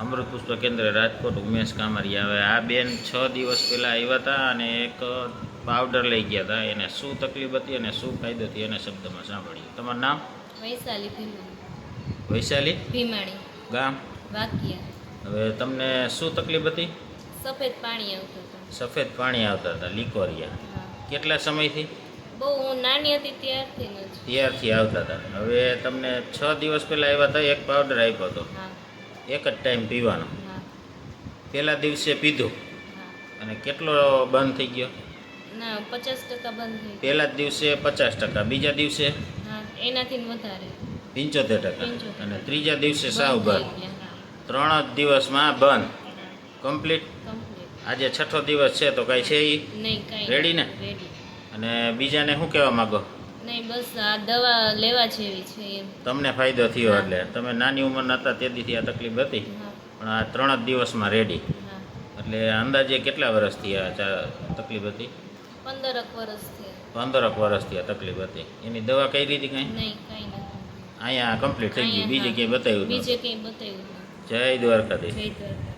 અમૃત પુષ્પ કેન્દ્ર રાજકોટ ઉમેશ કામરિયા હવે આ બેન છ દિવસ પહેલાં આવ્યા હતા અને એક પાવડર લઈ ગયા હતા. એને શું તકલીફ હતી અને શું ફાયદો થયો એને શબ્દમાં સાંભળ્યું તમારું નામ? વૈશાલી ભીમાણી. વૈશાલી? ભીમાણી. ગામ? વાકિયા. હવે તમને શું તકલીફ હતી? સફેદ પાણી આવતું હતું. સફેદ પાણી આવતા હતા લીકોરિયા. કેટલા સમયથી? બહુ હું નાની હતી ત્યારથી ત્યારથી આવતા હતા. હવે તમને છ દિવસ પહેલાં આવ્યા હતા એક પાવડર આપ્યો હતો. હા. એક જ ટાઈમ પીવાનો. પહેલા દિવસે પીધું. અને કેટલો બંધ થઈ ગયો? પચાસ ટકા બંધ થઈ પહેલા જ દિવસે પચાસ ટકા બીજા દિવસે. એનાથી વધારે. પંચોતેર ટકા. અને ત્રીજા દિવસે સાવ બંધ. ત્રણ જ દિવસમાં બંધ. કમ્પ્લીટ કમ્પ્લીટ આજે છઠ્ઠો દિવસ છે તો કાંઈ છે એ રેડી ને? અને બીજાને શું કહેવા માગો? નહીં બસ આ દવા લેવા જેવી છે એમ. તમને ફાયદો થયો એટલે. તમે નાની ઉંમરના હતા તેથી આ તકલીફ હતી. પણ આ ત્રણ જ દિવસમાં રેડી એટલે અંદાજે કેટલા વર્ષથી આ તકલીફ હતી? પંદરક વર્ષથી પંદરક વર્ષથી આ તકલીફ હતી. એની દવા કઈ રીતે કાંઈ? નહીં કાંઈ અહીંયા કમ્પ્લીટ થઈ ગયું અહીંયા બીજે ક્યાંય બતાવ્યું બીજે ક્યાંય બતાવ્યું જય દ્વારકાધીશ. જય દ્વારકા